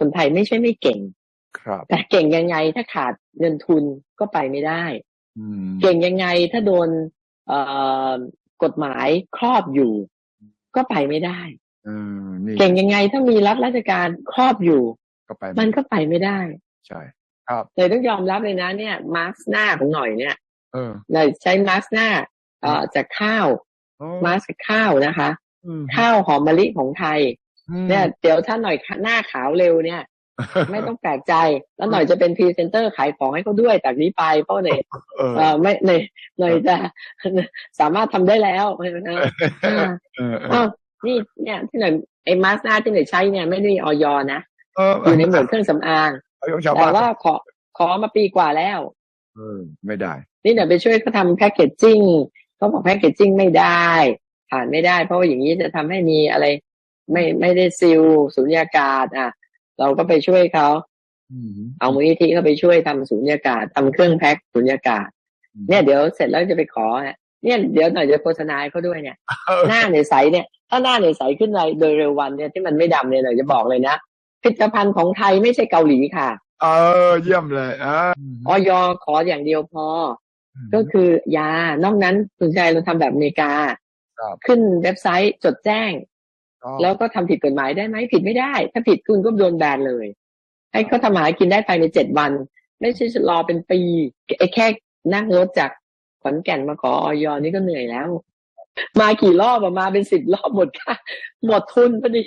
คนไทยไม่ใช่ไม่เก่ง ครับ แต่เก่งยังไงถ้าขาดเงินทุนก็ไปไม่ได้อืมเก่งยังไงถ้าโดนเอ่อกฎหมายครอบอยู่ ก็ไปไม่ได้เออนี่เก่งยังไงถ้ามีรัฐราชการครอบอยู่ก็ไปมันก็ไปไม่ได้ ใช่ ครับเลยต้องยอมรับเลยนะ เนี่ย มาร์กหน้าของหน่อยเนี่ยเออเลยใช้มาร์กหน้าเอ่อจากข้าวโอ้มาร์กข้าวนะคะอืมข้าวหอมมะลิของไทยอืม เนี่ยเดี๋ยวถ้าหน่อยหน้าขาวเร็วเนี่ย ไม่ต้องแปลกใจ แล้วหน่อยจะเป็นพรีเซนเตอร์ขายของให้เขาด้วยจากนี้ไปเพราะเนี่ยเออเออไม่หน่อยหน่อยจะสามารถทำได้แล้วนะอ่าเออเออ้าอวนี่เนี่ยที่หน่อยไอ้มาสหน้าที่หน่อยใช้เนี่ยไม่ได้มีออยนะเอออยู่ในหมวดเครื่องสำอางเอาของชาวแต่บ้านว่าขอขอมาปีกว่าแล้วเออไม่ได้ นี่เดี๋ยวไปช่วยเขาทำแพคเกจจิ้งเขาบอกแพคเกจจิ้งไม่ได้ ผ่านไม่ได้ เพราะว่าอย่างนี้จะทำให้มีอะไร ไม่ไม่ได้ซิลสุญญากาศ อะ เราก็ไปช่วยเขาอืมเอามูลนิธิเขาไปช่วยทำสุญญากาศทำเครื่องแพ็คสุญญากาศ เนี่ยเดี๋ยวเสร็จแล้วจะไปขอเนี่ยเนี่ยเดี๋ยวหน่อยจะโฆษณาให้เขาด้วยเนี่ยเออหน้าในใสเนี่ย ถ้าหน้าในใสขึ้นในโดยเร็ววันเนี่ยที่มันไม่ดำเนี่ยหน่อยจะบอกเลยนะผลิตภัณฑ์ของไทยไม่ใช่เกาหลีค่ะ เออ เยี่ยมเลยอ่าออยขออย่างเดียวพอ ก็คือยานอกนั้นคุณชายเราทำแบบอเมริกาครับขึ้นเว็บไซต์จดแจ้งก็ แล้วก็ทำผิดกฎหมายได้ไหมผิดไม่ได้ ถ้าผิดคุณก็โดนแบนเลย ให้เขาทำหากินได้ภายในเจ็ดวัน ไม่ใช่รอเป็นปีไอ้แค่นั่งรถจากขอนแก่นมาขอออยนี่ก็เหนื่อยแล้ว มากี่รอบอะมาเป็นสิบรอบหมดค่ะ หมดทุนพอดี